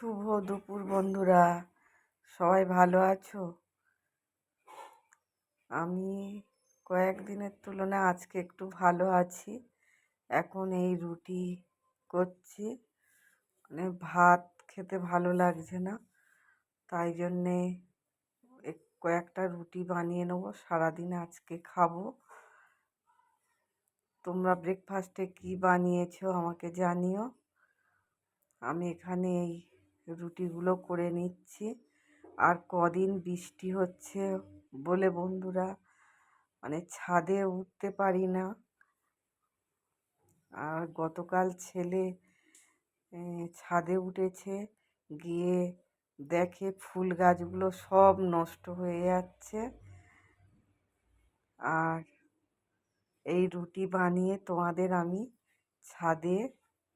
শুভ দুপুর বন্ধুরা। সবাই ভালো আছো? আমি কয়েকদিনের তুলনায় আজকে একটু ভালো আছি। এখন এই রুটি করছি। মানে ভাত খেতে ভালো লাগছে না। তাই জন্যে কয়েকটা রুটি বানিয়ে নেব। সারাদিন আজকে খাব। তোমরা ব্রেকফাস্টে কি বানিয়েছো আমাকে জানিও। আমি এখানে এই রুটিগুলো করে নিচ্ছি। আর কদিন বৃষ্টি হচ্ছে বলে বন্ধুরা মানে ছাদে উঠতে পারি না। আর গতকাল ছেলে ছাদে উঠেছে, গিয়ে দেখে ফুল গাছগুলো সব নষ্ট হয়ে যাচ্ছে। আর এই রুটি বানিয়ে তোমাদের আমি ছাদে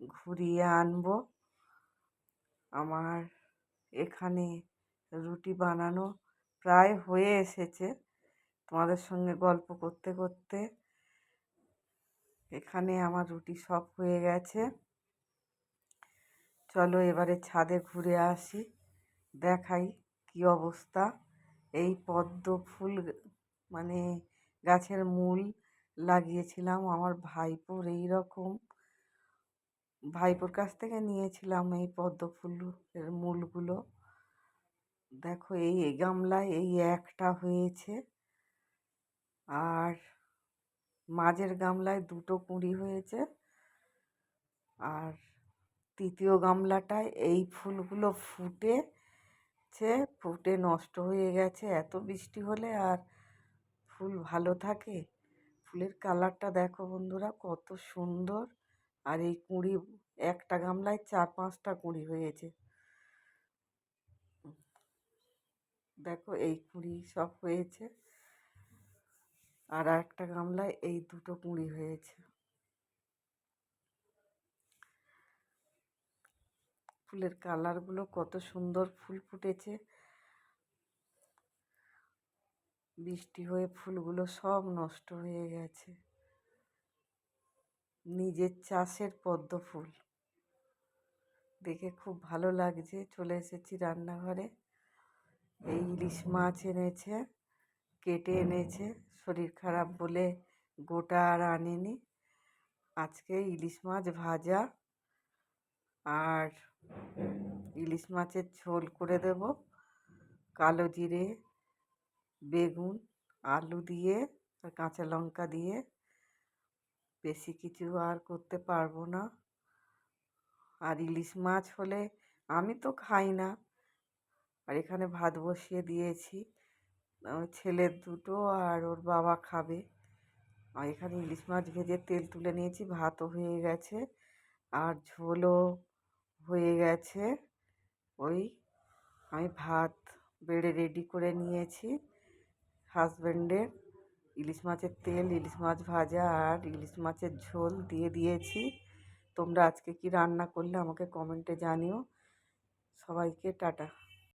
ঘুরিয়ে আনব। আমার এখানে রুটি বানানো প্রায় হয়ে এসেছে। তোমাদের সঙ্গে গল্প করতে করতে এখানে আমার রুটি সব হয়ে গেছে। চলো এবারে ছাদে ঘুরে আসি, দেখাই কি অবস্থা। এই পদ্ম ফুল মানে গাছের মূল লাগিয়েছিলাম। আমার ভাইপোর এই রকম ভাইপোর কাছ থেকে নিয়েছিলাম এই পদ্ম ফুলের মূলগুলো। দেখো এই গামলায় এই একটা হয়েছে। আর মাঝের গামলায় দুটো কুঁড়ি হয়েছে। আর তৃতীয় গামলাটায় এই ফুলগুলো ফুটেছে। ফুটে নষ্ট হয়ে গেছে, এত বৃষ্টি হলে আর ফুল ভালো থাকে। ফুলের কালারটা দেখো বন্ধুরা কত সুন্দর। আর এই কুঁড়ি একটা গামলায় চার পাঁচটা কুঁড়ি হয়েছে। দেখো এই কুঁড়ি সব হয়েছে। আর একটা গামলায় এই দুটো কুঁড়ি হয়েছে। ফুলের কালারগুলো কত সুন্দর ফুল ফুটেছে। বৃষ্টি হয়ে ফুলগুলো সব নষ্ট হয়ে গেছে। নিজের চাষের পদ্ম ফুল। দেখে খুব ভালো লাগছে, চলে এসেছি রান্নাঘরে। এই ইলিশ মাছ এনেছে, কেটে এনেছে, শরীর খারাপ বলে গোটা আর আনেনি। আজকে ইলিশ মাছ ভাজা, আর ইলিশ মাছের ঝোল করে দেব। কালো জিরে, বেগুন, আলু দিয়ে, আর কাঁচা লঙ্কা দিয়ে। বেশি কিছু আর করতে পারব না। আর ইলিশ মাছ হলে আমি তো খাই না। আর এখানে ভাত বসিয়ে দিয়েছি। ছেলের দুটো আর ওর বাবা খাবে। আর এখানে ইলিশ মাছ ভেজে তেল তুলে নিয়েছি, ভাতও হয়ে গেছে। আর ঝোলও হয়ে গেছে। ওই আমি ভাত বেড়ে রেডি করে নিয়েছি হাজব্যান্ডের ইলিশ মাছের তেল, ইলিশ মাছ ভাজা আর ইলিশ মাছের ঝোল দিয়ে দিয়েছি। তোমরা আজকে কি রান্না করলে আমাকে কমেন্টে জানিও। সবাইকে টাটা।